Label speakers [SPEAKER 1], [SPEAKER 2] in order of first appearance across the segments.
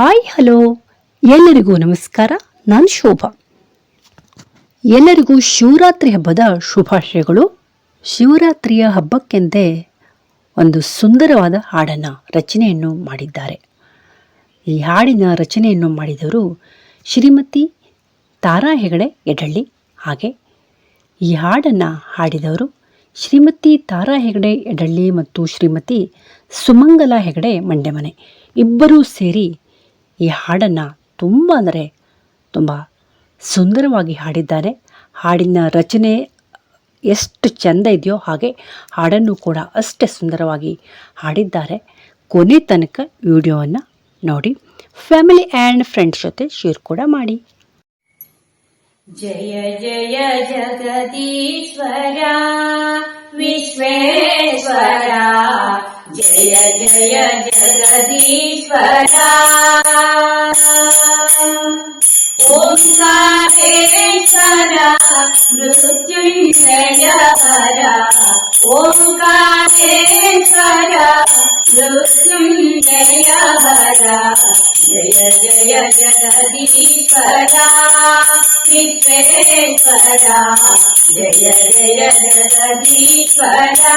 [SPEAKER 1] Hi, hello. ಎಲ್ಲರಿಗೂ ನಮಸ್ಕಾರ. ನಾನು ಶೋಭಾ. ಎಲ್ಲರಿಗೂ ಶಿವರಾತ್ರಿ ಹಬ್ಬದ ಶುಭಾಶಯಗಳು. ಶಿವರಾತ್ರಿಯ ಹಬ್ಬಕ್ಕೆಂದೇ ಒಂದು ಸುಂದರವಾದ ಹಾಡನ್ನು ರಚನೆಯನ್ನು ಮಾಡಿದ್ದಾರೆ. ಈ ಹಾಡಿನ ರಚನೆಯನ್ನು ಮಾಡಿದವರು ಶ್ರೀಮತಿ ತಾರಾ ಹೆಗಡೆ ಎಡಳ್ಳಿ. ಹಾಗೆ ಈ ಹಾಡನ್ನು ಹಾಡಿದವರು ಶ್ರೀಮತಿ ತಾರಾ ಹೆಗಡೆ ಎಡಳ್ಳಿ ಮತ್ತು ಶ್ರೀಮತಿ ಸುಮಂಗಲ ಹೆಗಡೆ ಮಂಡ್ಯಮನೆ. ಇಬ್ಬರೂ ಸೇರಿ ಈ ಹಾಡನ್ನು ತುಂಬ ಅಂದರೆ ತುಂಬ ಸುಂದರವಾಗಿ ಹಾಡಿದ್ದಾರೆ. ಹಾಡಿನ ರಚನೆ ಎಷ್ಟು ಚೆಂದ ಇದೆಯೋ ಹಾಗೆ ಹಾಡನ್ನು ಕೂಡ ಅಷ್ಟೇ ಸುಂದರವಾಗಿ ಹಾಡಿದ್ದಾರೆ. ಕೊನೆ ತನಕ ವಿಡಿಯೋವನ್ನು ನೋಡಿ. ಫ್ಯಾಮಿಲಿ ಆ್ಯಂಡ್ ಫ್ರೆಂಡ್ಸ್ ಜೊತೆ ಶೇರ್ ಕೂಡ ಮಾಡಿ.
[SPEAKER 2] ಜಯ ಜಯ ಜಗದೀಶ್ವರ, ವಿಶ್ವೇಶ್ವರ जय जय जगदीश्वरा ओङ्कारेश्वरा मृत्युञ्जयहरा ओङ्कारेश्वरा मृत्युञ्जयहरा जय जय जगदीश्वरा विश्वेश्वरा जय जय जगदीश्वरा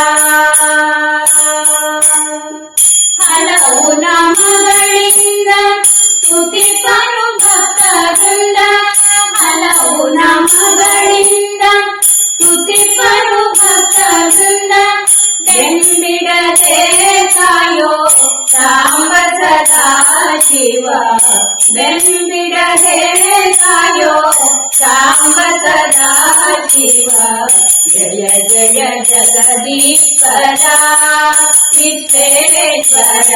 [SPEAKER 2] ಹಲವು ನಾಮಗಳಿಂದ ಸ್ತುತಿಪರು ಭಕ್ತರಿಂದ ಹಲವು ನಾಮಗಳಿಂದ ಸ್ತುತಿಪರು ಭಕ್ತರಿಂದ ಬೆಂಬಿಡದೆ ಕಾಯೋ ಸಾಂಬ ಸದಾ ಶಿವ ಬೆಂಬಿಡದೆ ಕಾಯೋ ಸಾಂಬ ಸದಾ ಶಿವ ಜಯ ಜಯ ಜಗದೀಶ್ವರ ವಿಶ್ವೇಶ್ವರ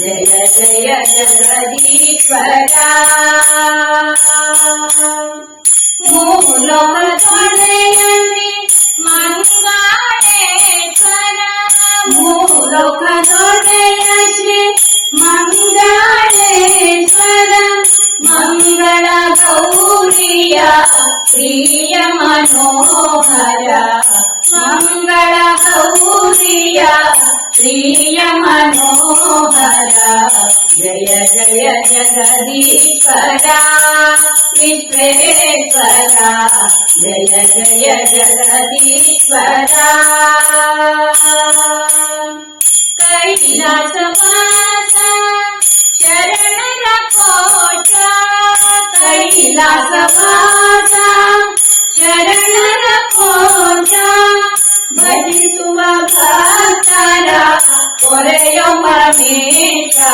[SPEAKER 2] ಜಯ ಜಯ ಜಗದೀಶ್ವರ ಮೂಲೋಕದೊಡೆಯಲ್ಲಿ ಮಂಗಳೇಶ್ವರ ಮೂಲೋಕದೊಡೆಯ ಶ್ರೀ ಮಂಗಳೇಶ್ವರ ಮಂಗಳ ಗೌರಿಯ ಪ್ರಿಯ ಮನೋಹರ ಮಂಗಳ ಗೌರಿಯ ಪ್ರಿಯ ಮನೋಹರ ಜಯ ಜಯ ಜಗದೀಶ್ವರ ವಿಶ್ವೇಶ್ವರ ಜಯ ಜಯ ಜಗದೀಶ್ವರ कैलासवासा शरण रखोटा कैलासवासा शरण रखोटा भजी सुवा भक्तारा परयो परमेशा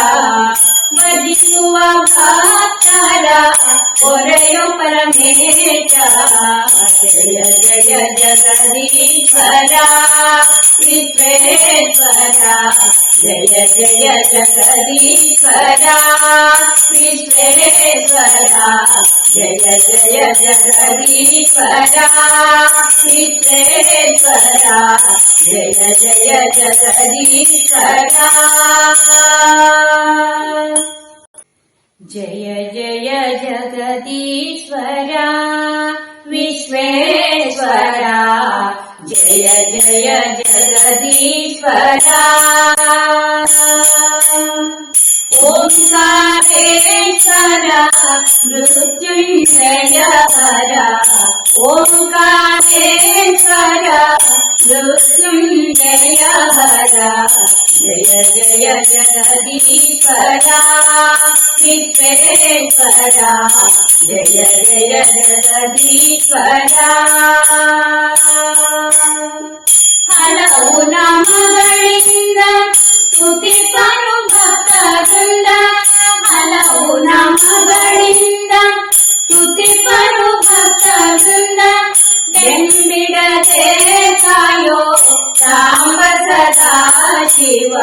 [SPEAKER 2] ओरयो परमेशा जय जय जगदीश्वरा. विश्वेश्वरा. जय जय जगदीश्वरा. विश्वेश्वरा. जय जय जगदीश्वरा. विश्वेश्वरा. जय जय जगदीश्वरा. जय जय जगदीश्वरा विश्वेश्वरा। जय जय जगदीश्वरा। ओंकारे ಮೃತ್ಯುಂಜಯಹರ ಓಂಕಾರೇಶ್ವರ ಮೃತ್ಯುಂಜಯಹರ ಜಯ ಜಯ ಜಗದೀಶ್ವರ ವಿಶ್ವೇಶ್ವರ ಜಯ ಜಯ ಜಗದೀಶ್ವರ ಹಲವು ನಾಮಗಳಿಂದ ಸ್ತುತಿಪರು ಭಕ್ತರಿಂದ ಹಲವು ನಾಮಗಳಿಂದ ಸ್ತುತಿಪರು ಭಕ್ತರಿಂದ ಬೆಂಬಿಡದೆ ಕಾಯೋ ಸಾಂಬ ಸದಾ ಶಿವ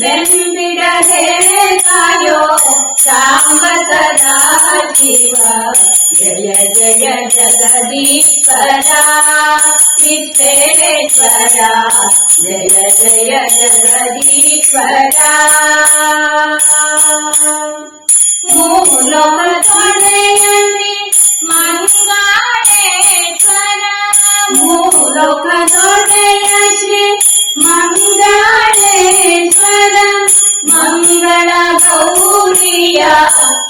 [SPEAKER 2] ಬೆಂಬಿಡದೆ ಕಾಯೋ ಸಾಂಬ ಸದಾ ಶಿವ ಜಯ ಜಯ ಜಗದೀಶ್ವರ ವಿಶ್ವೇಶ್ವರ ಜಯ ಜಯ ಜಗದೀಶ್ವರ భూలోకతోడేయని మంగళేశ్వర భూలోకతోడేయని మంగళేశ్వర ప్రియ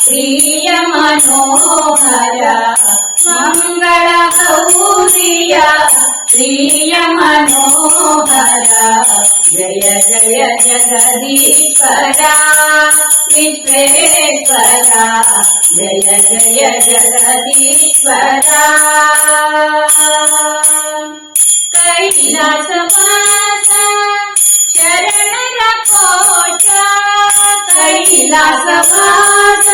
[SPEAKER 2] ప్రియ మనోహర మంగళ గౌరియ ప్రియ మనోహర. జయ జయ జగదీశ్వర విశ్వేశ్వర జయ జయ జగదీశ్వర. కైలాసవాస శరణ విలాసమాత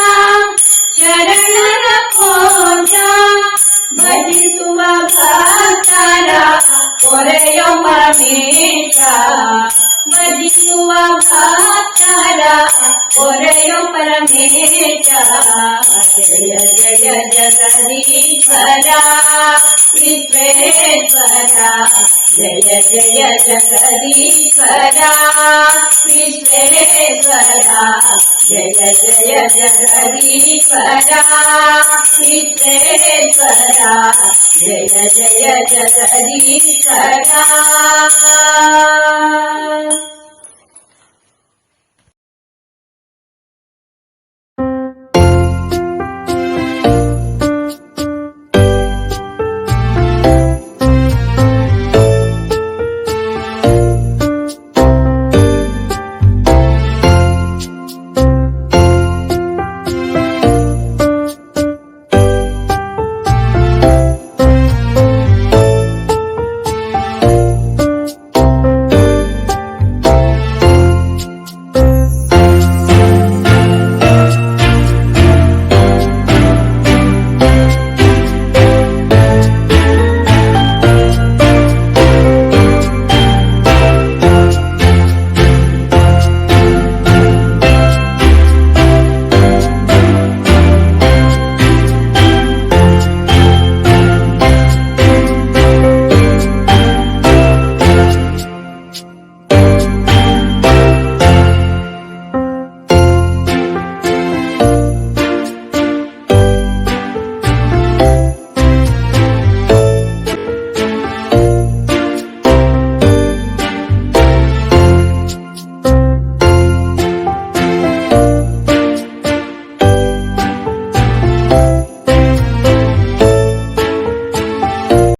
[SPEAKER 2] శరణర కోట భజిసువ భక్తర కొరయొమ మే जय जगदीश्वरा विश्वेश्वरा जय जय जगदीश्वरा विश्वेश्वरा जय जय जगदीश्वरा